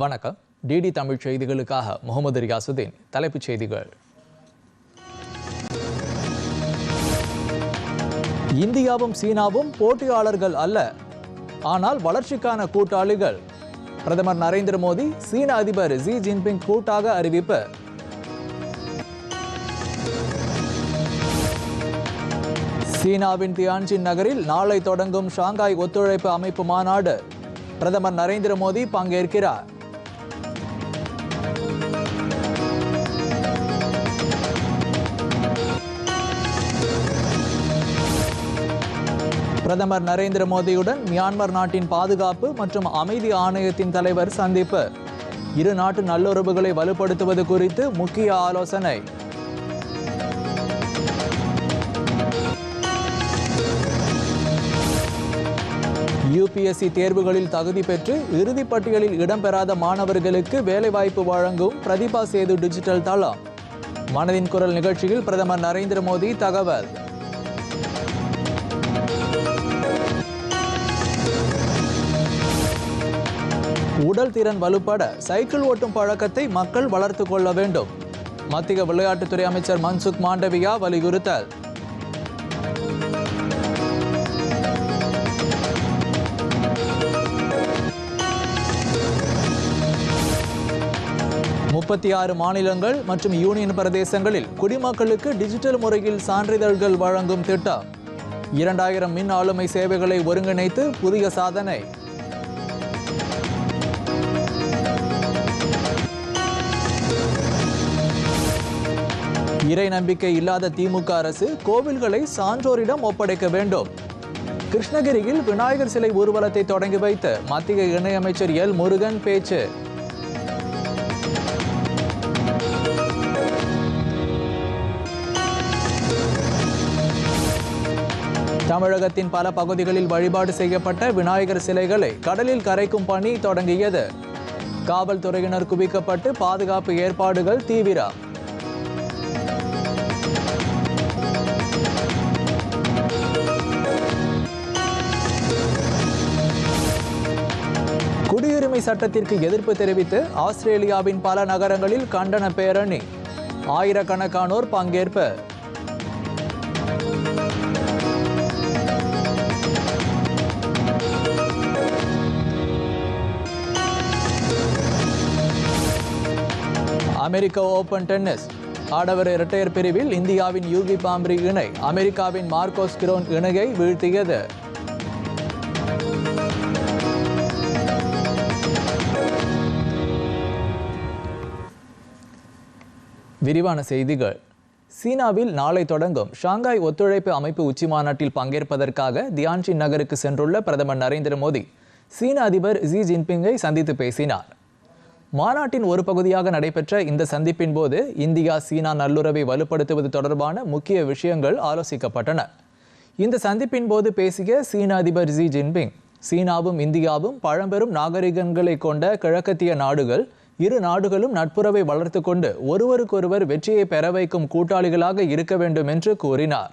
வணக்கம். டிடி தமிழ் செய்திகளுக்காக முகமது ரியாசுதீன் தலைப்புச் செய்திகள். இந்தியாவும் சீனாவும் போட்டியாளர்கள் அல்ல ஆனால் வளர்ச்சிக்கான கூட்டாளிகள். பிரதமர் நரேந்திர மோடி சீன அதிபர் ஜி ஜின்பிங் கூட்டாக அறிவிப்பு. சீனாவின் தியான்ஜின் நகரில் நாளை தொடங்கும் ஷாங்காய் ஒத்துழைப்பு அமைப்பு மாநாடு. பிரதமர் நரேந்திர மோடி பங்கேற்கிறார். பிரதமர் நரேந்திர மோடியுடன் மியான்மர் நாட்டின் பாதுகாப்பு மற்றும் அமைதி ஆணையத்தின் தலைவர் சந்திப்பு. இரு நாட்டு நல்லுறவுகளை வலுப்படுத்துவது குறித்து முக்கிய ஆலோசனை. யுபிஎஸ்சி தேர்வுகளில் தகுதி பெற்று இறுதிப் பட்டியலில் இடம்பெறாத மாணவர்களுக்கு வேலைவாய்ப்பு வழங்கும் பிரதிபா சேது டிஜிட்டல் தளம். மனதின் குரல் நிகழ்ச்சியில் பிரதமர் நரேந்திர மோடி தகவல். உடல் திறன் வலுப்பட சைக்கிள் ஓட்டும் பழக்கத்தை மக்கள் வளர்த்து கொள்ள வேண்டும். மத்திய விளையாட்டுத்துறை அமைச்சர் மன்சுக் மாண்டவியா வலியுறுத்தல். முப்பத்தி ஆறு மாநிலங்கள் மற்றும் யூனியன் பிரதேசங்களில் குடிமக்களுக்கு டிஜிட்டல் முறையில் சான்றிதழ்கள் வழங்கும் திட்டம். இரண்டாயிரம் மின் ஆளுமை சேவைகளை ஒருங்கிணைத்து புதிய சாதனை. இறை நம்பிக்கை இல்லாத திமுக அரசு கோவில்களை சான்றோரிடம் ஒப்படைக்க வேண்டும். கிருஷ்ணகிரியில் விநாயகர் சிலை ஊர்வலத்தை தொடங்கி வைத்த மத்திய இணையமைச்சர் எல் முருகன் பேச்சு. தமிழகத்தின் பல பகுதிகளில் வழிபாடு செய்யப்பட்ட விநாயகர் சிலைகளை கடலில் கரைக்கும் பணி தொடங்கியது. காவல்துறையினர் குவிக்கப்பட்டு பாதுகாப்பு ஏற்பாடுகள் தீவிரம். குடியுரிமை சட்டத்திற்கு எதிர்ப்பு தெரிவித்து ஆஸ்திரேலியாவின் பல நகரங்களில் கண்டன பேரணி. ஆயிரக்கணக்கானோர் பங்கேற்பு. அமெரிக்க ஓபன் டென்னிஸ். ஆடவர் இரட்டையர் பிரிவில் இந்தியாவின் யூகி பாம்ரி இணை அமெரிக்காவின் மார்க்கோஸ் கிரோன் இணையை வீழ்த்தியது. விரிவான செய்திகள். சீனாவில் நாளை தொடங்கும் ஷாங்காய் ஒத்துழைப்பு அமைப்பு உச்சி மாநாட்டில் பங்கேற்பதற்காக தியான்ஷி நகருக்கு சென்றுள்ள பிரதமர் நரேந்திர மோடி சீன அதிபர் ஜி ஜின்பிங்கை சந்தித்து பேசினார். மாநாட்டின் ஒரு பகுதியாக நடைபெற்ற இந்த சந்திப்பின் போது இந்தியா சீனா நல்லுறவை வலுப்படுத்துவது தொடர்பான முக்கிய விஷயங்கள் ஆலோசிக்கப்பட்டன. இந்த சந்திப்பின் போது பேசிய சீன அதிபர் ஜி ஜின்பிங் சீனாவும் இந்தியாவும் பழம்பெரும் நாகரிகங்களை கொண்ட கிழக்கத்திய நாடுகள் இரு நாடுகளும் நட்புறவை வளர்த்து கொண்டு ஒருவருக்கொருவர் வெற்றியை பெற வைக்கும் கூட்டாளிகளாக இருக்க வேண்டும் என்று கூறினார்.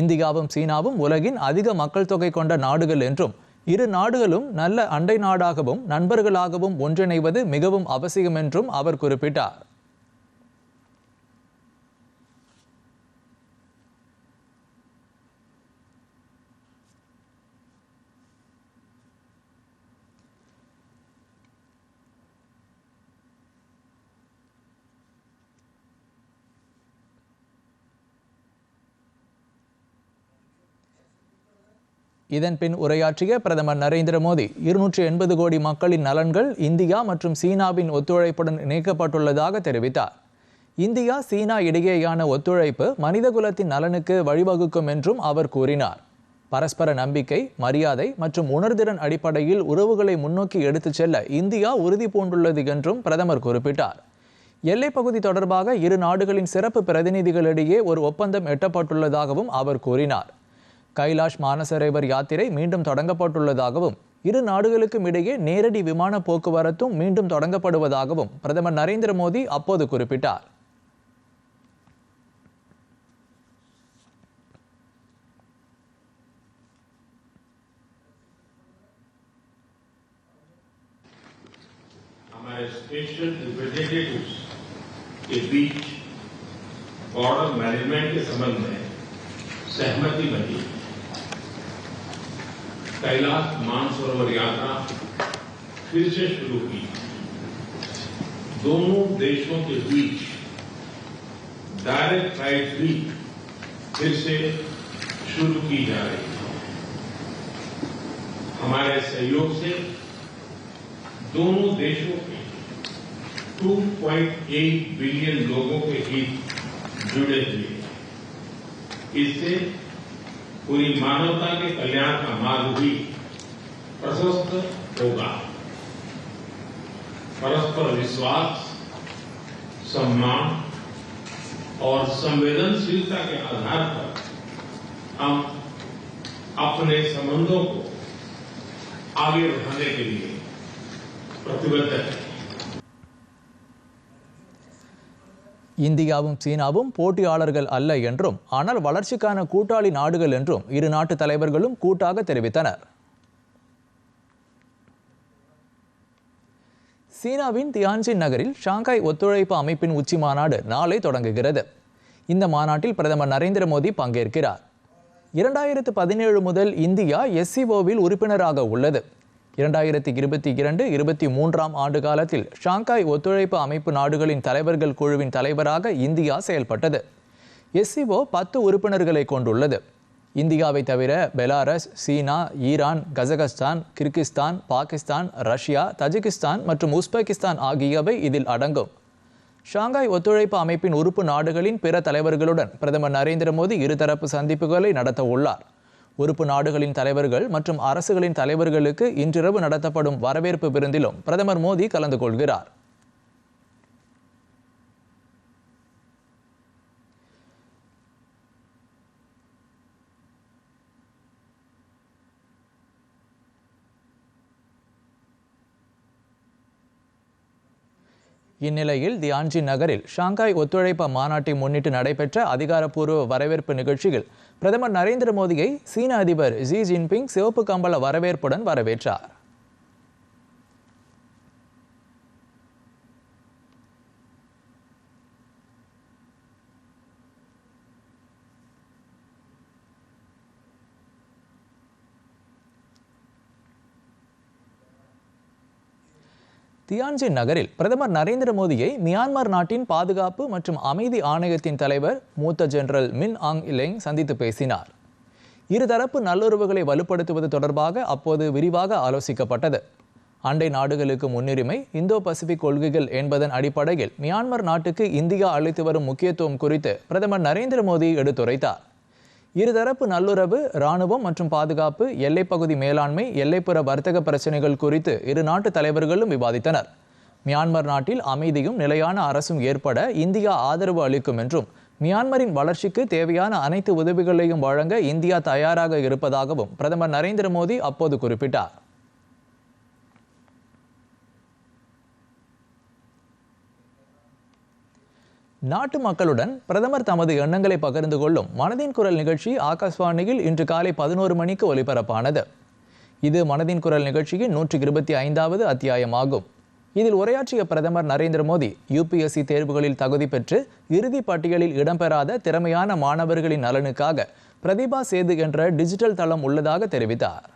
இந்தியாவும் சீனாவும் உலகின் அதிக மக்கள் தொகை கொண்ட நாடுகள் என்றும் இரு நாடுகளும் நல்ல அண்டை நாடாகவும் நண்பர்களாகவும் ஒன்றிணைவது மிகவும் அவசியம் என்றும் அவர் குறிப்பிட்டார். இதன் பின் உரையாற்றிய பிரதமர் நரேந்திர மோடி இருநூற்றி எண்பது கோடி மக்களின் நலன்கள் இந்தியா மற்றும் சீனாவின் ஒத்துழைப்புடன் இணைக்கப்பட்டுள்ளதாக தெரிவித்தார். இந்தியா சீனா இடையேயான ஒத்துழைப்பு மனிதகுலத்தின் நலனுக்கு வழிவகுக்கும் என்றும் அவர் கூறினார். பரஸ்பர நம்பிக்கை மரியாதை மற்றும் உணர்திறன் அடிப்படையில் உறவுகளை முன்னோக்கி எடுத்துச் செல்ல இந்தியா உறுதி பூண்டுள்ளது என்றும் பிரதமர் குறிப்பிட்டார். எல்லைப் பகுதி தொடர்பாக இரு நாடுகளின் சிறப்பு பிரதிநிதிகளிடையே ஒரு ஒப்பந்தம் எட்டப்பட்டுள்ளதாகவும் அவர் கூறினார். கைலாஷ் மானசரேவர் யாத்திரை மீண்டும் தொடங்கப்பட்டுள்ளதாகவும் இரு நாடுகளுக்கும் இடையே நேரடி விமான போக்குவரத்தும் மீண்டும் தொடங்கப்படுவதாகவும் பிரதமர் நரேந்திர மோடி அப்போது குறிப்பிட்டார் स्पेशल रिप्रेजेंटेटिव्स के बीच बॉर्डर मैनेजमेंट के संबंध में सहमति बनी कैलाश, मानसरोवर यात्रा फिर से शुरू की दोनों देशों के बीच डायरेक्ट फ़्लाइट भी फिर से शुरू की जा रही है। हमारे सहयोग से दोनों देशों के 2.8 बिलियन लोगों के हित जुड़े हुए हैं। इससे पूरी मानवता के कल्याण का मार्ग भी प्रशस्त होगा। परस्पर विश्वास, सम्मान और संवेदनशीलता के आधार पर हम अपने संबंधों को आगे बढ़ाने के लिए प्रतिबद्ध हैं। இந்தியாவும் சீனாவும் போட்டியாளர்கள் அல்ல என்றும் ஆனால் வளர்ச்சிக்கான கூட்டாளி நாடுகள் என்றும் இரு நாட்டு தலைவர்களும் கூட்டாக தெரிவித்தனர். சீனாவின் தியான்ஜின் நகரில் ஷாங்காய் ஒத்துழைப்பு அமைப்பின் உச்சி மாநாடு நாளை தொடங்குகிறது. இந்த மாநாட்டில் பிரதமர் நரேந்திர மோடி பங்கேற்கிறார். இரண்டாயிரத்து பதினேழு முதல் இந்தியா எஸ்சிஓவில் உறுப்பினராக உள்ளது. இரண்டாயிரத்தி இருபத்தி இரண்டு இருபத்தி மூன்றாம் ஆண்டு காலத்தில் ஷாங்காய் ஒத்துழைப்பு அமைப்பு நாடுகளின் தலைவர்கள் குழுவின் தலைவராக இந்தியா செயல்பட்டது. எஸ்சிஓ பத்து உறுப்பினர்களை கொண்டுள்ளது. இந்தியாவை தவிர பெலாரஸ் சீனா Iran Kazakhstan Kyrgyzstan Pakistan Russia Tajikistan மற்றும் உஸ்பெகிஸ்தான் ஆகியவை இதில் அடங்கும். ஷாங்காய் ஒத்துழைப்பு அமைப்பின் உறுப்பு நாடுகளின் பிற தலைவர்களுடன் பிரதமர் நரேந்திர மோடி இருதரப்பு சந்திப்புகளை நடத்த உள்ளார் உறுப்பு நாடுகளின் தலைவர்கள் மற்றும் அரசுகளின் தலைவர்களுக்கு இன்றிரவு நடத்தப்படும் வரவேற்பு விருந்திலும் பிரதமர் மோடி கலந்து கொள்கிறார். இந்நிலையில் தியான்ஜி நகரில் ஷாங்காய் ஒத்துழைப்பு மாநாட்டை முன்னிட்டு நடைபெற்ற அதிகாரப்பூர்வ வரவேற்பு நிகழ்ச்சியில் பிரதமர் நரேந்திர மோடியை சீன அதிபர் ஜி ஜின்பிங் சிவப்பு கம்பள வரவேற்புடன் வரவேற்றார். தியான்ஜின் நகரில் பிரதமர் நரேந்திர மோடியை மியான்மர் நாட்டின் பாதுகாப்பு மற்றும் அமைதி ஆணையத்தின் தலைவர் மூத்த ஜெனரல் மின் ஆங் இலெங் சந்தித்து பேசினார். இருதரப்பு நல்லுறவுகளை வலுப்படுத்துவது தொடர்பாக அப்போது விரிவாக ஆலோசிக்கப்பட்டது. அண்டை நாடுகளுக்கு முன்னுரிமை இந்தோ பசிபிக் கொள்கைகள் என்பதன் அடிப்படையில் மியான்மர் நாட்டுக்கு இந்தியா அளித்து வரும் முக்கியத்துவம் குறித்து பிரதமர் நரேந்திர மோடி எடுத்துரைத்தார். இருதரப்பு நல்லுறவு ராணுவம் மற்றும் பாதுகாப்பு எல்லைப்பகுதி மேலாண்மை எல்லைப்புற வர்த்தக பிரச்சினைகள் குறித்து இரு நாட்டு தலைவர்களும் விவாதித்தனர். மியான்மர் நாட்டில் அமைதியும் நிலையான அரசும் ஏற்பட இந்தியா ஆதரவு அளிக்கும் என்றும் மியான்மரின் வளர்ச்சிக்கு தேவையான அனைத்து உதவிகளையும் வழங்க இந்தியா தயாராக இருப்பதாகவும் பிரதமர் நரேந்திர மோடி அப்போது குறிப்பிட்டார். நாட்டு மக்களுடன் பிரதமர் தமது எண்ணங்களை பகிர்ந்து கொள்ளும் மனதின் குரல் நிகழ்ச்சி ஆகாஷ்வாணியில் இன்று காலை பதினோரு மணிக்கு ஒலிபரப்பானது. இது மனதின் குரல் நிகழ்ச்சியின் நூற்றி இருபத்தி ஐந்தாவது அத்தியாயமாகும். இதில் உரையாற்றிய பிரதமர் நரேந்திர மோடி யுபிஎஸ்சி தேர்வுகளில் தகுதி பெற்று இறுதி பட்டியலில் இடம்பெறாத திறமையான மாணவர்களின் நலனுக்காக பிரதிபா சேது என்ற டிஜிட்டல் தளம் உள்ளதாக தெரிவித்தார்.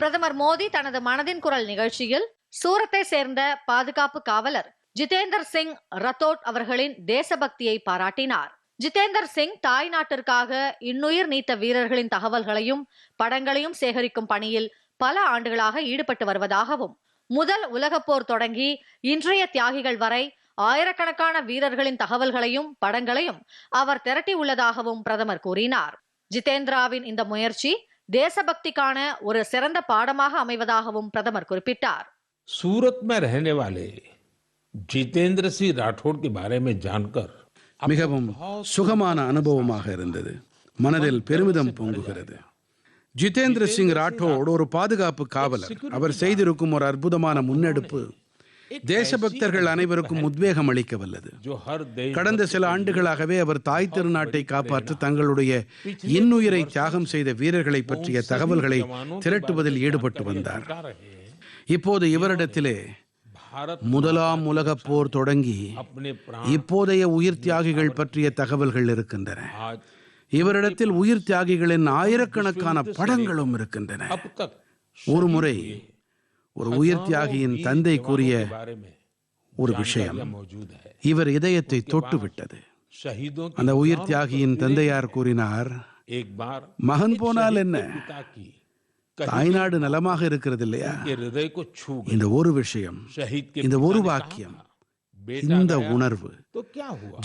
பிரதமர் மோடி தனது மனதின் குரல் நிகழ்ச்சியில் சூரத்தை சேர்ந்த பாதுகாப்பு காவலர் ஜிதேந்தர் சிங் ரத்தோட் அவர்களின் தேசபக்தியை பாராட்டினார். ஜிதேந்தர் சிங் தாய் நாட்டிற்காக இன்னுயிர் நீத்த வீரர்களின் தகவல்களையும் படங்களையும் சேகரிக்கும் பணியில் பல ஆண்டுகளாக ஈடுபட்டு வருவதாகவும் முதல் உலகப்போர் தொடங்கி இன்றைய தியாகிகள் வரை ஆயிரக்கணக்கான வீரர்களின் தகவல்களையும் படங்களையும் அவர் திரட்டி உள்ளதாகவும் பிரதமர் கூறினார். ஜிதேந்திராவின் இந்த முயற்சி தேசபக்திக்கான ஒரு சிறந்த பாடமாக அமைவதாகவும் பிரதமர் குறிப்பிட்டார். சூரத் மே ஜிதேந்திர சி ராठौड़ के बारे மிகவும் சுகமான அனுபவமாக இருந்தது. மனதில் பெருமிதம் பொங்குகிறது. ஜிதேந்திர சிங் ராட்டோட் ஒரு பாதுகாப்பு காவலர். அவர் செய்திருக்கும் ஒரு அற்புதமான முன்னெடுப்பு. தேசபக்தர்கள் அனைவருக்கும் உத்வேகம் அளிக்க வல்லது கடந்த சில ஆண்டுகளாகவே அவர் தாய் திருநாட்டை காப்பாற்ற தங்களுடைய இன்னுயிரை தியாகம் செய்த வீரர்களை பற்றிய தகவல்களை திரட்டுவதில் ஈடுபட்டு வந்தார். இப்போது இவரிடத்திலே முதலாம் உலகப் போர் தொடங்கி இப்போதைய உயிர் தியாகிகள் பற்றிய தகவல்கள் இருக்கின்றன. இவரிடத்தில் உயிர் தியாகிகளின் ஆயிரக்கணக்கான படங்களும் இருக்கின்றன. ஒரு முறை ஒரு உயிர் தியாகியின் தந்தை கூறிய ஒரு விஷயம். இவர் இதயத்தை தொட்டுவிட்டது. அந்த உயிர் தியாகியின் தந்தையார் கூறினார் மகன் போனால் என்ன? தாய்நாடு நலமாக இருக்கிறது இல்லையா இந்த ஒரு விஷயம் இந்த ஒரு வாக்கியம் இந்த உணர்வு.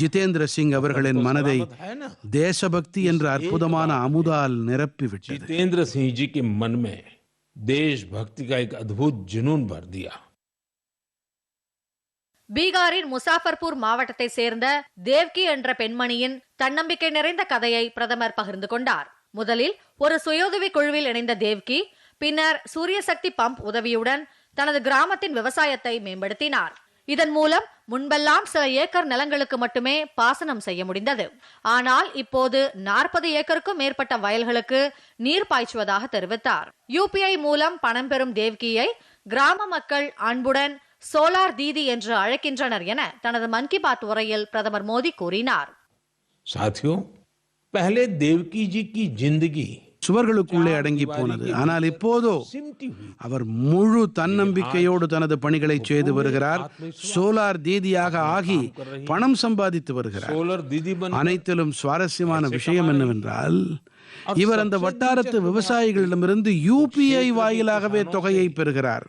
ஜிதேந்திர சிங் அவர்களின் மனதை தேசபக்தி என்ற அற்புதமான அமுதால் நிரப்பிவிட்டு ஜிதேந்திர சிங் ஜி கி மன்மே தேஷ்பக்தி அத்புத் ஜுனூன் பர் தியா பீகாரின் முசாஃபர்பூர் மாவட்டத்தை சேர்ந்த தேவ்கி என்ற பெண்மணியின் தன்னம்பிக்கை நிறைந்த கதையை பிரதமர் பகிர்ந்து கொண்டார். முதலில் ஒரு சுயோதவி குழுவில் இணைந்த தேவ்கி பின்னர் சூரிய சக்தி பம்ப் உதவியுடன் தனது கிராமத்தின் விவசாயத்தை மேம்படுத்தினார் இதன் மூலம் முன்பெல்லாம் சில ஏக்கர் நிலங்களுக்கு மட்டுமே பாசனம் செய்ய முடிந்தது ஆனால் இப்போது நாற்பது ஏக்கருக்கும் மேற்பட்ட வயல்களுக்கு நீர் பாய்ச்சுவதாக தெரிவித்தார் யூபிஐ மூலம் பணம் பெறும் தேவ்கியை கிராம மக்கள் அன்புடன் சோலார் தீதி என்று அழைக்கின்றனர் என தனது மன் கி பாத் உரையில் பிரதமர் மோடி கூறினார் साथियों पहले देवकी जी की जिंदगी சுவர்களுக்குள்ளே அடங்கி போனது. ஆனால் இப்போதோ அவர் முழு தன்னம்பிக்கையோடு தனது பணிகளை செய்து வருகிறார். சோலார் தீதியாக ஆகி பணம் சம்பாதித்து வருகிறார். அனைத்திலும் சுவாரஸ்யமான விஷயம் என்னவென்றால் இவர் அந்த வட்டாரத்து விவசாயிகளிடமிருந்து யூபிஐ வாயிலாகவே தொகையை பெறுகிறார்.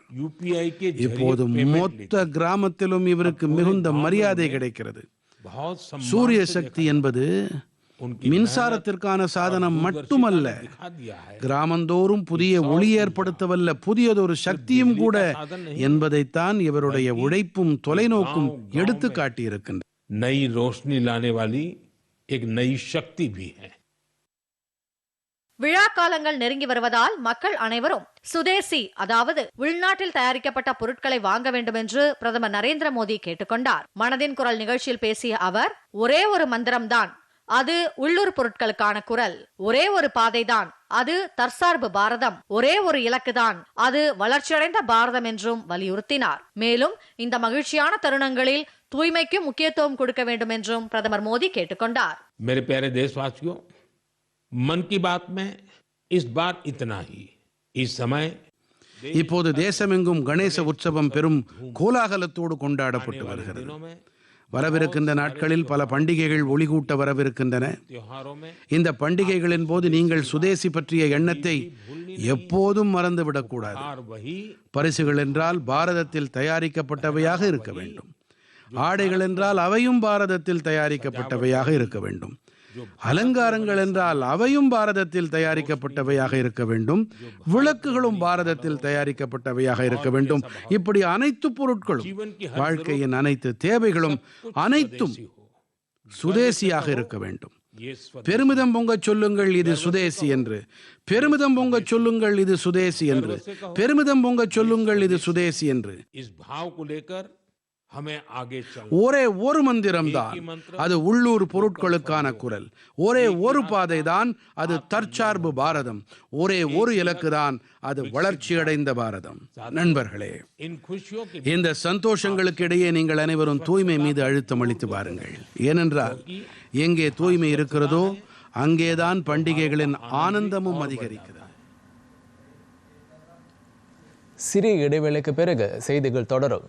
இப்போது மொத்த கிராமத்திலும் இவருக்கு மிகுந்த மரியாதை கிடைக்கிறது. சூரிய சக்தி என்பது மின்சாரத்திற்கான சாதனம் மட்டுமல்ல. கிராமந்தோறும் புதிய ஒளி ஏற்படுத்தவல்ல புதியதொரு சக்தியும் கூட என்பதைத்தான் இவருடைய உழைப்பும் தொலைநோக்கும் எடுத்து காட்டியிருக்கின்றன. விழா காலங்கள் நெருங்கி வருவதால் மக்கள் அனைவரும் சுதேசி அதாவது உள்நாட்டில் தயாரிக்கப்பட்ட பொருட்களை வாங்க வேண்டும் என்று பிரதமர் நரேந்திர மோடி கேட்டுக்கொண்டார். மனதின் குரல் நிகழ்ச்சியில் பேசிய அவர் ஒரே ஒரு மந்திரம்தான் அது உள்ளூர் பொருட்களுக்கான குரல் ஒரே ஒரு பாதைதான் அது தற்சார்பு பாரதம் ஒரே ஒரு இலக்குதான் அது வளர்ச்சியடைந்த பாரதம் என்றும் வலியுறுத்தினார் மேலும் இந்த மகிழ்ச்சியான தருணங்களில் தூய்மைக்கு முக்கியத்துவம் கொடுக்க வேண்டும் என்றும் பிரதமர் மோடி கேட்டுக்கொண்டார் मेरे प्यारे देशवासियों मन की बात में इस बार इतना ही इस समय இப்போது தேசமெங்கும் கணேச உற்சவம் பெரும் கோலாகலத்தோடு கொண்டாடப்பட்டு வருகிறது दिनों में வரவிருக்கின்ற நாட்களில் பல பண்டிகைகள் ஒளிகூட்ட வரவிருக்கின்றன. இந்த பண்டிகைகளின் போது நீங்கள் சுதேசி பற்றிய எண்ணத்தை எப்போதும் மறந்துவிடக்கூடாது. பரிசுகள் என்றால் பாரதத்தில் தயாரிக்கப்பட்டவையாக இருக்க வேண்டும். ஆடைகள் என்றால் அவையும் பாரதத்தில் தயாரிக்கப்பட்டவையாக இருக்க வேண்டும். அலங்காரங்கள் என்றால் அவையும் பாரதத்தில் தயாரிக்கப்பட்டவையாக இருக்க வேண்டும். விளக்குகளும் பாரதத்தில் தயாரிக்கப்பட்டவையாக இருக்க வேண்டும். இப்படி அனைத்து பொருட்களும் வாழ்க்கையின் அனைத்து தேவைகளும் அனைத்தும் சுதேசியாக இருக்க வேண்டும். பெருமிதம் பொங்க சொல்லுங்கள் இது சுதேசி என்று. பெருமிதம் பொங்க சொல்லுங்கள் இது சுதேசி என்று. பெருமிதம் பொங்க சொல்லுங்கள் இது சுதேசி என்று. ஒரே ஒரு மந்திரம் தான். அது உள்ளூர் பொருட்களுக்கான குரல். ஒரே ஒரு பாதை தான் அது தற்சார்பு பாரதம். ஒரே ஒரு இலக்கு தான் அது வளர்ச்சியடைந்த பாரதம். நண்பர்களே இந்த சந்தோஷங்களுக்கு இடையே நீங்கள் அனைவரும் தூய்மை மீது அழுத்தம் அளித்து பாருங்கள். ஏனென்றால் எங்கே தூய்மை இருக்கிறதோ அங்கேதான் பண்டிகைகளின் ஆனந்தமும் அதிகரிக்கிறது. சிறிய இடைவேளைக்கு பிறகு செய்திகள் தொடரும்.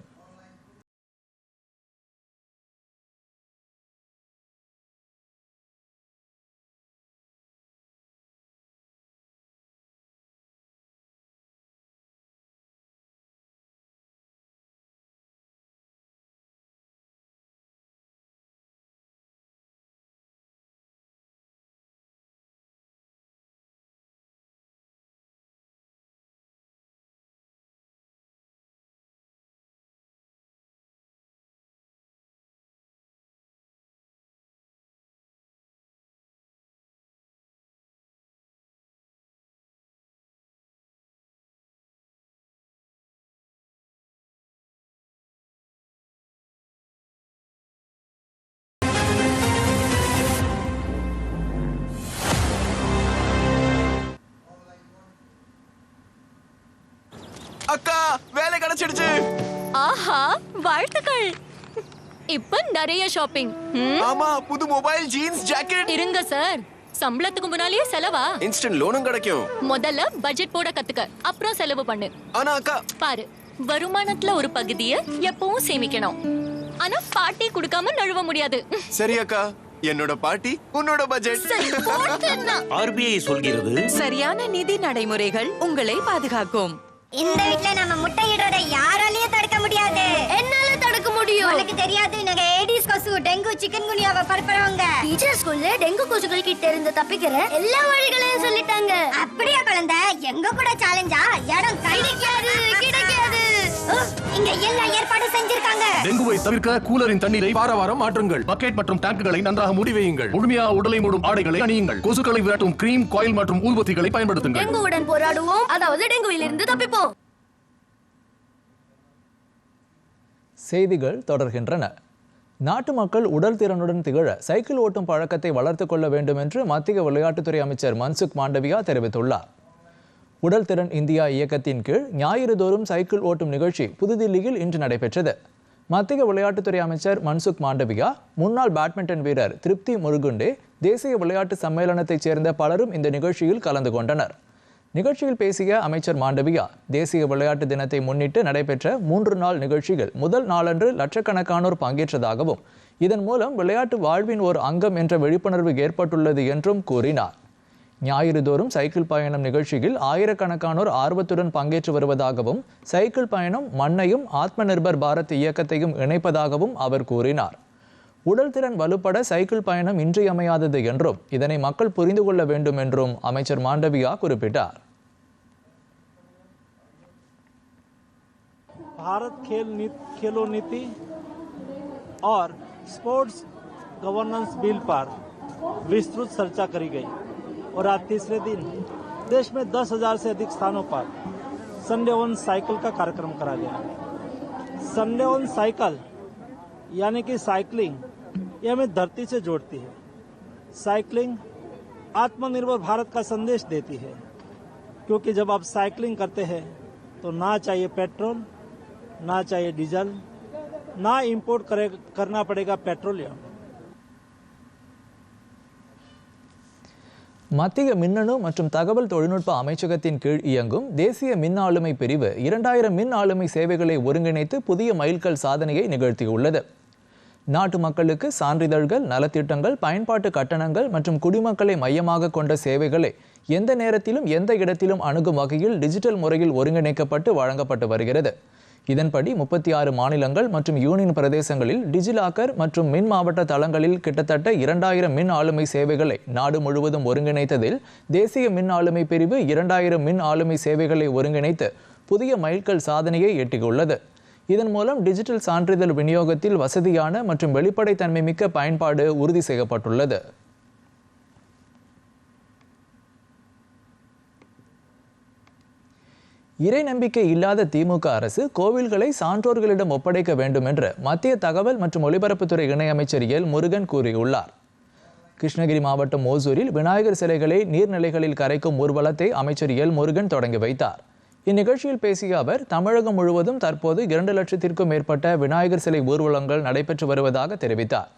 அக்கா வேலை கிடைச்சிடுச்சு. ஆஹா வாழ்த்துக்கள். இப்ப நிறைய ஷாப்பிங். ஆமா புது மொபைல் ஜீன்ஸ் ஜாக்கெட். இருங்க சார். சம்பளத்துக்கு முன்னாலேயே செலவா? இன்ஸ்டன்ட் லோனும் கிடைக்கும். முதல்ல பட்ஜெட் போட கத்துக்க. அப்புறம் செலவு பண்ணு. ஆனா அக்கா. பாரு வருமானத்துல ஒரு பகுதியை எப்பவும் சேமிக்கணும். ஆனா பாட்டி கொடுக்காம நழுவ முடியாது. சரி அக்கா. என்னோட பாட்டி உன்னோட பட்ஜெட். ஆர்பிஐ சொல்கிறது சரியான நிதி நடைமுறைகள் உங்களை பாதுகாக்கும். இந்த வீட்ல நம்ம முட்டையிடுறதை யாராலையும் தடுக்க முடியாது. என்னால தடுக்க முடியும். உனக்கு தெரியாது நாங்க ஏடிஸ் கொசு டெங்கு சிக்கன் குனியாவை பரப்புறவங்க. டீச்சர் ஸ்கூல்ல டெங்கு கொசுக்கள் கிட்ட இருந்து தப்பிக்கிற எல்லா வழிகளையும் சொல்லிட்டாங்க. அப்படியா குழந்தை? எங்க கூட சேலஞ்சா இடம் கிடைக்காது இங்க எல்லா ஏற்பாடும் செஞ்சிருக்காங்க. டெங்குவை தவிர்க்க கூலரின் தண்ணீரை வார வாரம் மாற்றுங்கள். பக்கெட் மற்றும் டேங்குகளை நன்றாக மூடி வையுங்கள் முழுமையாக உடலை மூடும் ஆடைகளை அணியுங்கள். கொசுக்களை விரட்டும் கிரீம் காயில் மற்றும் ஊதுபத்திகளை பயன்படுத்துங்கள். டெங்குவுடன் போராடுவோம். அதாவது டெங்குவில் இருந்து தப்பிப்போம். செய்திகள் தொடர்கின்றன. நாட்டு மக்கள் உடல் திறனுடன் திகழ சைக்கிள் ஓட்டும் பழக்கத்தை வளர்த்துக் கொள்ள வேண்டும் என்று மத்திய விளையாட்டுத்துறை அமைச்சர் மன்சுக் மாண்டவியா தெரிவித்துள்ளார். உடல் திறன் இந்தியா இயக்கத்தின் கீழ் ஞாயிறுதோறும் சைக்கிள் ஓட்டும் நிகழ்ச்சி புதுதில்லியில் இன்று நடைபெற்றது. மத்திய விளையாட்டுத்துறை அமைச்சர் மன்சுக் மாண்டவியா முன்னாள் பேட்மிண்டன் வீரர் திருப்தி முருகுண்டே தேசிய விளையாட்டு சம்மேளனத்தைச் சேர்ந்த பலரும் இந்த நிகழ்ச்சியில் கலந்து கொண்டனர். நிகழ்ச்சியில் பேசிய அமைச்சர் மாண்டவியா தேசிய விளையாட்டு தினத்தை முன்னிட்டு நடைபெற்ற மூன்று நாள் நிகழ்ச்சிகள் முதல் நாளன்று லட்சக்கணக்கானோர் பங்கேற்றதாகவும் இதன் மூலம் விளையாட்டு வாழ்வின் ஒரு அங்கம் என்ற விழிப்புணர்வு ஏற்பட்டுள்ளது என்றும் கூறினார். ஞாயிறு தோறும் சைக்கிள் பயணம் நிகழ்ச்சியில் ஆயிரக்கணக்கானோர் ஆர்வத்துடன் பங்கேற்று வருவதாகவும் சைக்கிள் பயணம் மண்ணையும் ஆத்ம நிர்பர் பாரத் இயக்கத்தையும் இணைப்பதாகவும் அவர் கூறினார் உடல் திறன் வலுப்பட சைக்கிள் பயணம் இன்றியமையாதது என்றும் இதனை மக்கள் புரிந்து கொள்ள வேண்டும் என்றும் அமைச்சர் மாண்டவியா குறிப்பிட்டார் भारत खेल नीति खेलो नीति और स्पोर्ट्स गवर्नेंस बिल पर विस्तृत चर्चा करी गई और आज तीसरे दिन देश में 10,000 से अधिक स्थानों पर संडे ऑन साइकिल का कार्यक्रम करा गया संडे ऑन साइकिल यानी कि साइकिलिंग ये हमें धरती से जोड़ती है। साइकिलिंग आत्मनिर्भर भारत का संदेश देती है। क्योंकि जब आप साइकिलिंग करते हैं तो ना चाहिए पेट्रोल ना चाहिए डीजल ना इंपोर्ट करे करना पड़ेगा पेट्रोलियम। மத்திய மின்னணு மற்றும் தகவல் தொழில்நுட்ப அமைச்சகத்தின் கீழ் இயங்கும் தேசிய மின் ஆளுமை பிரிவு இரண்டாயிரம் மின் ஆளுமை சேவைகளை ஒருங்கிணைத்து புதிய மைல்கல் சாதனையை நிகழ்த்தியுள்ளது. நாட்டு மக்களுக்கு சான்றிதழ்கள் நலத்திட்டங்கள் பயன்பாட்டு கட்டணங்கள் மற்றும் குடிமக்களை மையமாக கொண்ட சேவைகளை எந்த நேரத்திலும் எந்த இடத்திலும் அணுகும் வகையில் டிஜிட்டல் முறையில் ஒருங்கிணைக்கப்பட்டு வழங்கப்பட்டு வருகிறது. இதன்படி முப்பத்தி ஆறு மாநிலங்கள் மற்றும் யூனியன் பிரதேசங்களில் டிஜிலாக்கர் மற்றும் மின் மாவட்ட தளங்களில் கிட்டத்தட்ட இரண்டாயிரம் மின் ஆளுமை சேவைகளை நாடு முழுவதும் ஒருங்கிணைத்ததில் தேசிய மின் ஆளுமை பிரிவு இரண்டாயிரம் மின் ஆளுமை சேவைகளை ஒருங்கிணைத்து புதிய மைல்கல் சாதனையை எட்டியுள்ளது. இதன் மூலம் டிஜிட்டல் சான்றிதழ் விநியோகத்தில் வசதியான மற்றும் வெளிப்படைத்தன்மை மிக்க பயன்பாடு உறுதி செய்யப்பட்டுள்ளது. இறை நம்பிக்கை இல்லாத திமுக அரசு கோவில்களை சான்றோர்களிடம் ஒப்படைக்க வேண்டும் என்று மத்திய தகவல் மற்றும் ஒலிபரப்புத்துறை இணையமைச்சர் எல் முருகன் கூறியுள்ளார். கிருஷ்ணகிரி மாவட்டம் ஓசூரில் விநாயகர் சிலைகளை நீர்நிலைகளில் கரைக்கும் ஊர்வலத்தை அமைச்சர் எல் முருகன் தொடங்கி வைத்தார். இந்நிகழ்ச்சியில் பேசிய அவர் தமிழகம் முழுவதும் தற்போது இரண்டு லட்சத்திற்கும் மேற்பட்ட விநாயகர் சிலை ஊர்வலங்கள் நடைபெற்று வருவதாக தெரிவித்தார்.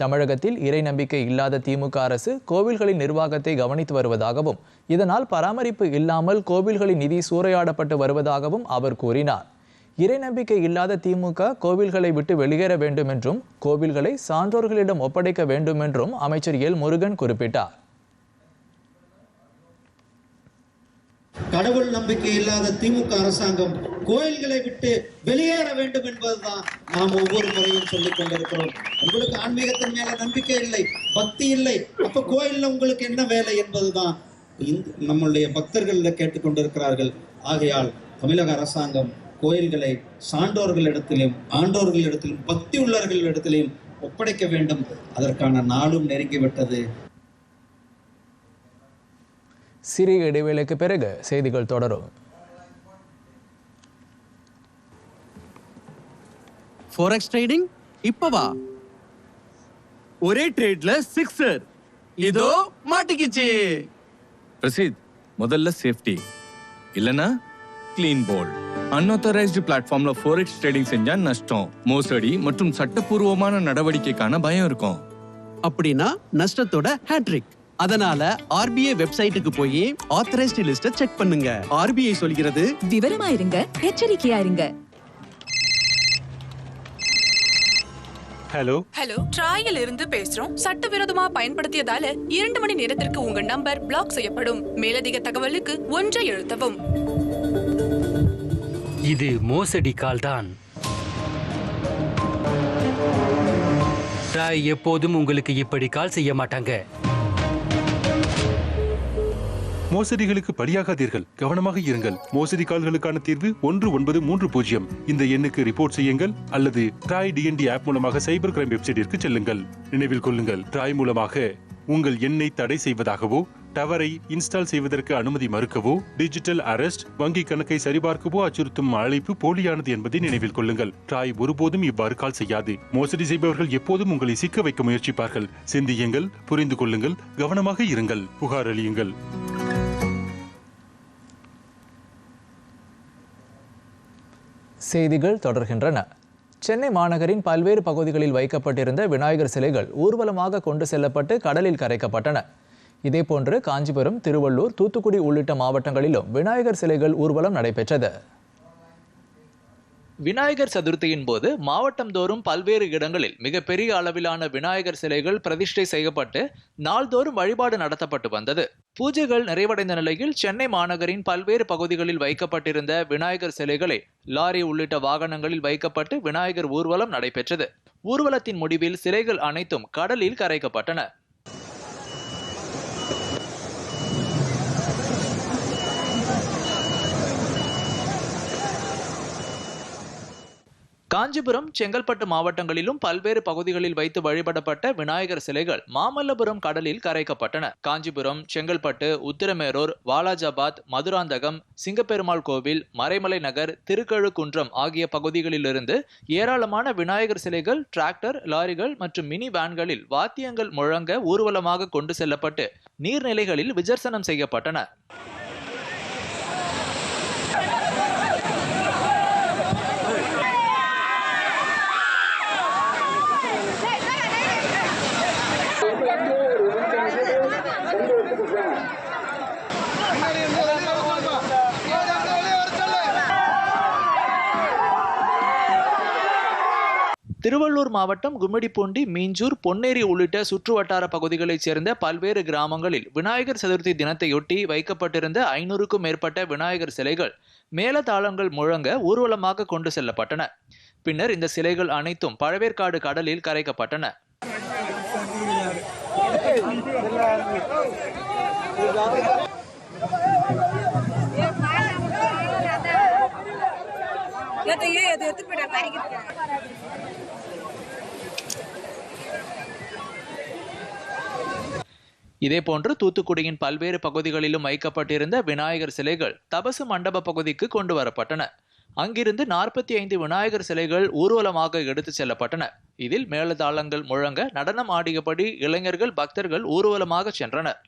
தமிழகத்தில் இறை நம்பிக்கை இல்லாத திமுக அரசு கோவில்களின் நிர்வாகத்தை கவனித்து வருவதாகவும் இதனால் பராமரிப்பு இல்லாமல் கோவில்களின் நிதி சூறையாடப்பட்டு வருவதாகவும் அவர் கூறினார். இறை நம்பிக்கை இல்லாத திமுக கோவில்களை விட்டு வெளியேற வேண்டும் என்றும் கோவில்களை சான்றோர்களிடம் ஒப்படைக்க வேண்டும் என்றும் அமைச்சர் எல். முருகன் குறிப்பிட்டார். கடவுள் நம்பிக்கை இல்லாத திமுக அரசாங்கம் கோயில்களை விட்டு வெளியேற வேண்டும் என்பதுதான் நாம் ஒவ்வொரு முறையும் சொல்லிக் கொண்டிருக்கிறோம். உங்களுக்கு ஆன்மீகத்தின் மேல நம்பிக்கை இல்லை பக்தி இல்லை அப்ப கோயில்ல உங்களுக்கு என்ன வேலை என்பதுதான். நம்மளுடைய நம்முடைய பக்தர்கள் கேட்டுக்கொண்டிருக்கிறார்கள் ஆகையால் தமிழக அரசாங்கம் கோயில்களை சான்றோர்களிடத்திலும் ஆண்டோர்களிடத்திலும் பக்தி உள்ளவர்களிடத்திலும் ஒப்படைக்க வேண்டும். அதற்கான நாளும் நெருங்கிவிட்டது. சிறிய இடைவேளைக்கு பிறகு செய்திகள் தொடரும். ஃபோரெக்ஸ் ட்ரேடிங் இப்பவா ஒரே ட்ரேட்ல சிக்ஸர் இதோ மாட்டிக்கிச்சு. பிரசீத் முதல்ல சேஃப்டி இல்லனா க்ளீன் போல் அன்ஆத்தரைஸ்டு பிளாட்ஃபார்ம்ல ஃபோரெக்ஸ் ட்ரேடிங் செஞ்சா நஷ்டம் மோசடி மற்றும் சட்டப்பூர்வமான நடவடிக்கைக்கான பயம் இருக்கும். அப்படின்னா நஷ்டத்தோட ஹேட்ரிக் அதனால ஆர்பிஐ வெப்சைட்டுக்கு போய் ஆத்தரைஸ்டு லிஸ்ட செக் பண்ணுங்க. ஆர்பிஐ சொல்கிறது விவரமா இருங்க எச்சரிக்கையா இருங்க. ஹலோ ஹலோ ட்ராயில் இருந்து பேசுறோம். சட்டவிரோதமா பயன்படுத்தியதால இரண்டு மணி நேரத்திற்கு உங்க நம்பர் பிளாக் செய்யப்படும். மேலதிக தகவலுக்கு ஒன்றை எழுத்தவும். இது மோசடி கால் தான் ட்ராய் எப்போதும் உங்களுக்கு இப்படி கால் செய்ய மாட்டாங்க. மோசடிகளுக்கு பலியாகாதீர்கள் கவனமாக இருங்கள். மோசடி கால்களுக்கான தீர்வு ஒன்று ஒன்பது மூன்று பூஜ்ஜியம். இந்த எண்ணுக்கு ரிப்போர்ட் செய்யுங்கள் அல்லது ட்ராய் டிஎன்டி ஆப் மூலமாக சைபர் கிரைம் வெப்சைட்டிற்கு செல்லுங்கள். நினைவில் கொள்ளுங்கள். ட்ராய் மூலமாக உங்கள் எண்ணை தடை செய்வதாகவோ டவரை இன்ஸ்டால் செய்வதற்கு அனுமதி மறுக்கவோ டிஜிட்டல் அரெஸ்ட் வங்கி கணக்கை சரிபார்க்கவோ அச்சுறுத்தும் அழைப்பு போலியானது என்பதை நினைவில் கொள்ளுங்கள். ட்ராய் ஒருபோதும் இவ்வாறு கால் செய்யாது. மோசடி செய்பவர்கள் எப்போதும் உங்களை சிக்க வைக்க முயற்சிப்பார்கள். சிந்தியுங்கள் புரிந்து கொள்ளுங்கள் கவனமாக இருங்கள். புகார் அளியுங்கள். செய்திகள் தொடர்கின்றன. சென்னை மாநகரின் பல்வேறு பகுதிகளில் வைக்கப்பட்டிருந்த விநாயகர் சிலைகள் ஊர்வலமாக கொண்டு செல்லப்பட்டு கடலில் கரைக்கப்பட்டன. இதேபோன்று காஞ்சிபுரம் திருவள்ளூர் தூத்துக்குடி உள்ளிட்ட மாவட்டங்களிலும் விநாயகர் சிலைகள் ஊர்வலம் நடைபெற்றது. விநாயகர் சதுர்த்தியின் போது மாவட்டம்தோறும் பல்வேறு இடங்களில் மிகப்பெரிய அளவிலான விநாயகர் சிலைகள் பிரதிஷ்டை செய்யப்பட்டு நாள்தோறும் வழிபாடு நடத்தப்பட்டு வந்தது. பூஜைகள் நிறைவடைந்த நிலையில் சென்னை மாநகரின் பல்வேறு பகுதிகளில் வைக்கப்பட்டிருந்த விநாயகர் சிலைகளை லாரி உள்ளிட்ட வாகனங்களில் வைக்கப்பட்டு விநாயகர் ஊர்வலம் நடைபெற்றது. ஊர்வலத்தின் முடிவில் சிலைகள் அனைத்தும் கடலில் கரைக்கப்பட்டன. காஞ்சிபுரம் செங்கல்பட்டு மாவட்டங்களிலும் பல்வேறு பகுதிகளில் வைத்து வழிபடப்பட்ட விநாயகர் சிலைகள் மாமல்லபுரம் கடலில் கரைக்கப்பட்டன. காஞ்சிபுரம் செங்கல்பட்டு உத்திரமேரூர் வாலாஜாபாத் மதுராந்தகம் சிங்கப்பெருமாள் கோவில் மறைமலை நகர் திருக்கழுக்குன்றம் ஆகிய பகுதிகளிலிருந்து ஏராளமான விநாயகர் சிலைகள் டிராக்டர் லாரிகள் மற்றும் மினி வேன்களில் வாத்தியங்கள் முழங்க ஊர்வலமாக கொண்டு செல்லப்பட்டு நீர்நிலைகளில் விஜர்சனம் செய்யப்பட்டன. திருவள்ளூர் மாவட்டம் கும்மிடிப்பூண்டி மீஞ்சூர் பொன்னேரி உள்ளிட்ட சுற்றுவட்டார பகுதிகளைச் சேர்ந்த பல்வேறு கிராமங்களில் விநாயகர் சதுர்த்தி தினத்தையொட்டி வைக்கப்பட்டிருந்த ஐநூறுக்கும் மேற்பட்ட விநாயகர் சிலைகள் மேலதாளங்கள் முழங்க ஊர்வலமாக கொண்டு செல்லப்பட்டன. பின்னர் இந்த சிலைகள் அனைத்தும் பழவேற்காடு கடலில் கரைக்கப்பட்டன. இதேபோன்று தூத்துக்குடியின் பல்வேறு பகுதிகளிலும் வைக்கப்பட்டிருந்த விநாயகர் சிலைகள் தபசு மண்டப பகுதிக்கு கொண்டு வரப்பட்டன. அங்கிருந்து நாற்பத்தி ஐந்து விநாயகர் சிலைகள் ஊர்வலமாக எடுத்துச் செல்லப்பட்டன. இதில் மேலதாளங்கள் முழங்க நடனம் ஆடியபடி இளைஞர்கள் பக்தர்கள் ஊர்வலமாக சென்றனர்.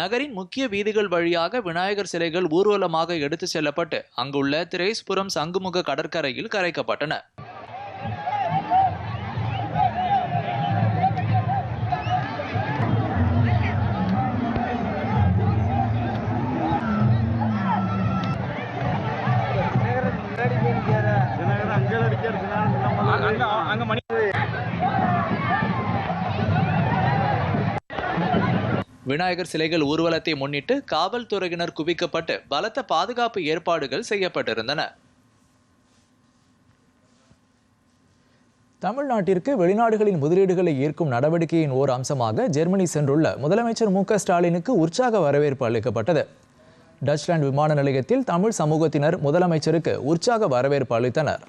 நகரின் முக்கிய வீதிகள் வழியாக விநாயகர் சிலைகள் ஊர்வலமாக எடுத்துச் செல்லப்பட்டு அங்குள்ள திரேஸ்புரம் சங்குமுக கடற்கரையில் கரைக்கப்பட்டன. விநாயகர் சிலைகள் ஊர்வலத்தை முன்னிட்டு காவல்துறையினர் குவிக்கப்பட்டு பலத்த பாதுகாப்பு ஏற்பாடுகள் செய்யப்பட்டிருந்தன. தமிழ்நாட்டிற்கு வெளிநாடுகளின் முதலீடுகளை ஈர்க்கும் நடவடிக்கையின் ஓர் அம்சமாக ஜெர்மனி சென்றுள்ள முதலமைச்சர் மு ஸ்டாலினுக்கு உற்சாக வரவேற்பு அளிக்கப்பட்டது. டச்லாந்து விமான நிலையத்தில் தமிழ் சமூகத்தினர் முதலமைச்சருக்கு உற்சாக வரவேற்பு அளித்தனர்.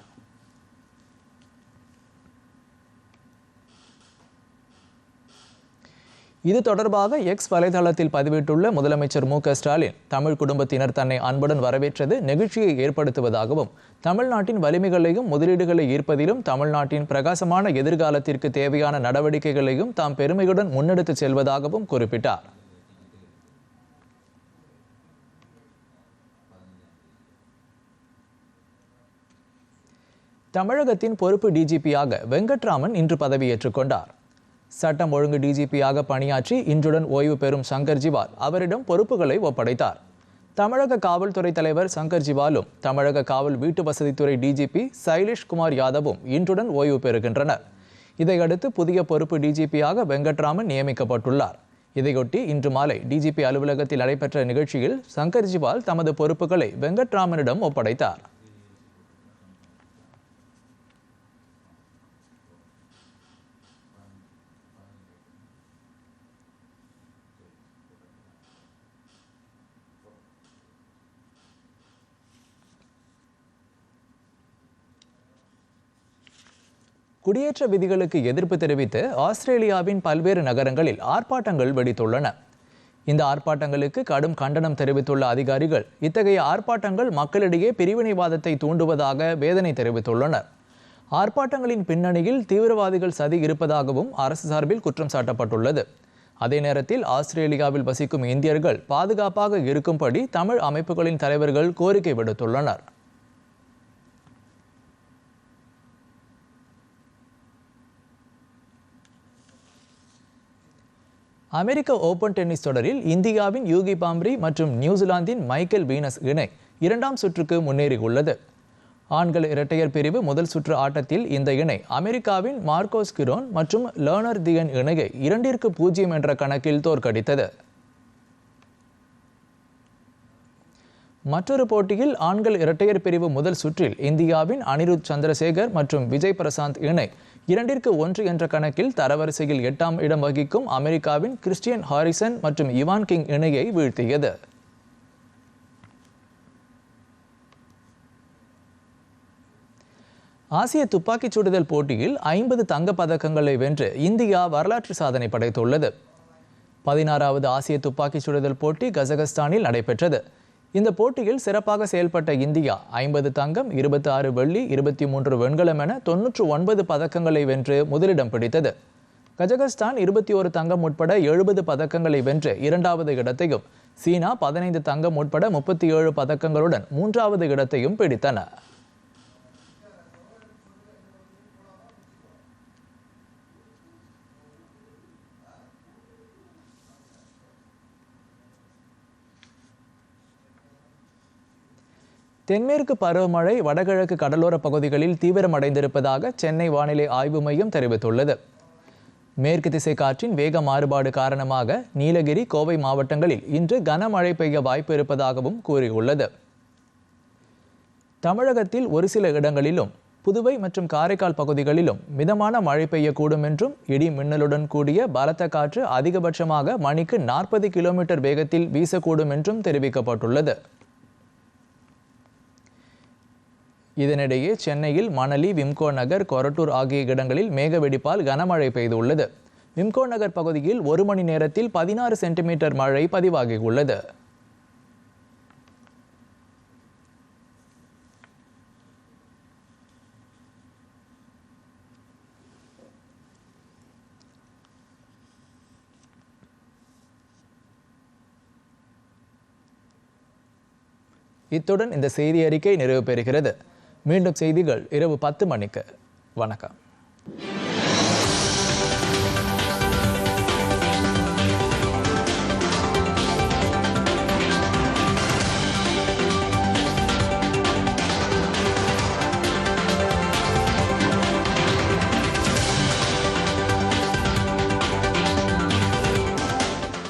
இது தொடர்பாக எக்ஸ் வலைதளத்தில் பதிவிட்டுள்ள முதலமைச்சர் மு ஸ்டாலின் தமிழ் குடும்பத்தினர் தன்னை அன்புடன் வரவேற்றது நெகிழ்ச்சியை ஏற்படுத்துவதாகவும் தமிழ்நாட்டின் வலிமைகளையும் முதலீடுகளை ஈர்ப்பதிலும் தமிழ்நாட்டின் பிரகாசமான எதிர்காலத்திற்கு தேவையான நடவடிக்கைகளையும் தாம் பெருமையுடன் முன்னெடுத்துச் செல்வதாகவும் குறிப்பிட்டார். தமிழகத்தின் பொறுப்பு டிஜிபியாக வெங்கட்ராமன் இன்று பதவியேற்றுக் கொண்டார். சட்டம் ஒழுங்கு டிஜிபியாக பணியாற்றி இன்றுடன் ஓய்வு பெறும் சங்கர் ஜிவால் அவரிடம் பொறுப்புகளை ஒப்படைத்தார். தமிழக காவல்துறை தலைவர் சங்கர் ஜிவாலும் தமிழக காவல் வீட்டு வசதித்துறை டிஜிபி சைலேஷ் குமார் யாதவும் இன்றுடன் ஓய்வு பெறுகின்றனர். இதையடுத்து புதிய பொறுப்பு டிஜிபியாக வெங்கட்ராமன் நியமிக்கப்பட்டுள்ளார். இதையொட்டி இன்று மாலை டிஜிபி அலுவலகத்தில் நடைபெற்ற நிகழ்ச்சியில் சங்கர் ஜிவால் தமது பொறுப்புகளை வெங்கட்ராமனிடம் ஒப்படைத்தார். குடியேற்ற விதிகளுக்கு எதிர்ப்பு தெரிவித்து ஆஸ்திரேலியாவின் பல்வேறு நகரங்களில் ஆர்ப்பாட்டங்கள் வெடித்துள்ளன. இந்த ஆர்ப்பாட்டங்களுக்கு கடும் கண்டனம் தெரிவித்துள்ள அதிகாரிகள் இத்தகைய ஆர்ப்பாட்டங்கள் மக்களிடையே பிரிவினைவாதத்தை தூண்டுவதாக வேதனை தெரிவித்துள்ளனர். ஆர்ப்பாட்டங்களின் பின்னணியில் தீவிரவாதிகள் சதி இருப்பதாகவும் அரசு சார்பில் குற்றம் சாட்டப்பட்டுள்ளது. அதே நேரத்தில் ஆஸ்திரேலியாவில் வசிக்கும் இந்தியர்கள் பாதுகாப்பாக இருக்கும்படி தமிழ் அமைப்புகளின் தலைவர்கள் கோரிக்கை விடுத்துள்ளனர். அமெரிக்க ஓபன் டென்னிஸ் தொடரில் இந்தியாவின் யூகி பாம்ரி மற்றும் நியூசிலாந்தின் மைக்கேல் வீனஸ் இணை இரண்டாம் சுற்றுக்கு முன்னேறியுள்ளது. ஆண்கள் இரட்டையர் பிரிவு முதல் சுற்று ஆட்டத்தில் இந்த இணை அமெரிக்காவின் மார்க்கோஸ் கிரோன் மற்றும் லேர்னர் தியன் இணையை இரண்டிற்கு பூஜ்ஜியம் என்ற கணக்கில் தோற்கடித்தது. மற்றொரு போட்டியில் ஆண்கள் இரட்டையர் பிரிவு முதல் சுற்றில் இந்தியாவின் அனிருத் சந்திரசேகர் மற்றும் விஜய் பிரசாந்த் இணை இரண்டிற்கு ஒன்று என்ற கணக்கில் தரவரிசையில் எட்டாம் இடம் வகிக்கும் அமெரிக்காவின் கிறிஸ்டியன் ஹாரிசன் மற்றும் இவான் கிங் இணையை வீழ்த்தியது. ஆசிய துப்பாக்கிச் சுடுதல் போட்டியில் ஐம்பது தங்கப் பதக்கங்களை வென்று இந்தியா வரலாற்று சாதனை படைத்துள்ளது. பதினாறாவது ஆசிய துப்பாக்கிச் சுடுதல் போட்டி கசகஸ்தானில் நடைபெற்றது. இந்த போட்டியில் சிறப்பாக செயல்பட்ட இந்தியா ஐம்பது தங்கம் இருபத்தி ஆறு வெள்ளி இருபத்தி மூன்று வெண்கலம் என தொன்னூற்று ஒன்பது பதக்கங்களை வென்று முதலிடம் பிடித்தது. கஜகஸ்தான் இருபத்தி ஒரு தங்கம் உட்பட எழுபது பதக்கங்களை வென்று இரண்டாவது இடத்தையும் சீனா பதினைந்து தங்கம் உட்பட முப்பத்தி ஏழு பதக்கங்களுடன் மூன்றாவது இடத்தையும் பிடித்தன. தென்மேற்கு பருவமழை வடகிழக்கு கடலோர பகுதிகளில் தீவிரமடைந்திருப்பதாக சென்னை வானிலை ஆய்வு மையம் தெரிவித்துள்ளது. மேற்கு திசை காற்றின் வேக மாறுபாடு காரணமாக நீலகிரி கோவை மாவட்டங்களில் இன்று கனமழை பெய்ய வாய்ப்பு இருப்பதாகவும் கூறியுள்ளது. தமிழகத்தில் ஒரு சில இடங்களிலும் புதுவை மற்றும் காரைக்கால் பகுதிகளிலும் மிதமான மழை பெய்யக்கூடும் என்றும் இடி மின்னலுடன் கூடிய பலத்த காற்று அதிகபட்சமாக மணிக்கு நாற்பது கிலோமீட்டர் வேகத்தில் வீசக்கூடும் என்றும் தெரிவிக்கப்பட்டுள்ளது. இதனிடையே சென்னையில் மணலி விம்கோ நகர் கொரட்டூர் ஆகிய இடங்களில் மேக வெடிப்பால் கனமழை பெய்துள்ளது. விம்கோ நகர் பகுதியில் ஒரு மணி நேரத்தில் பதினாறு சென்டிமீட்டர் மழை பதிவாகியுள்ளது. இத்துடன் இந்த செய்தி அறிக்கை நிறைவு பெறுகிறது. மீண்டும் செய்திகள் இரவு பத்து மணிக்கு. வணக்கம்.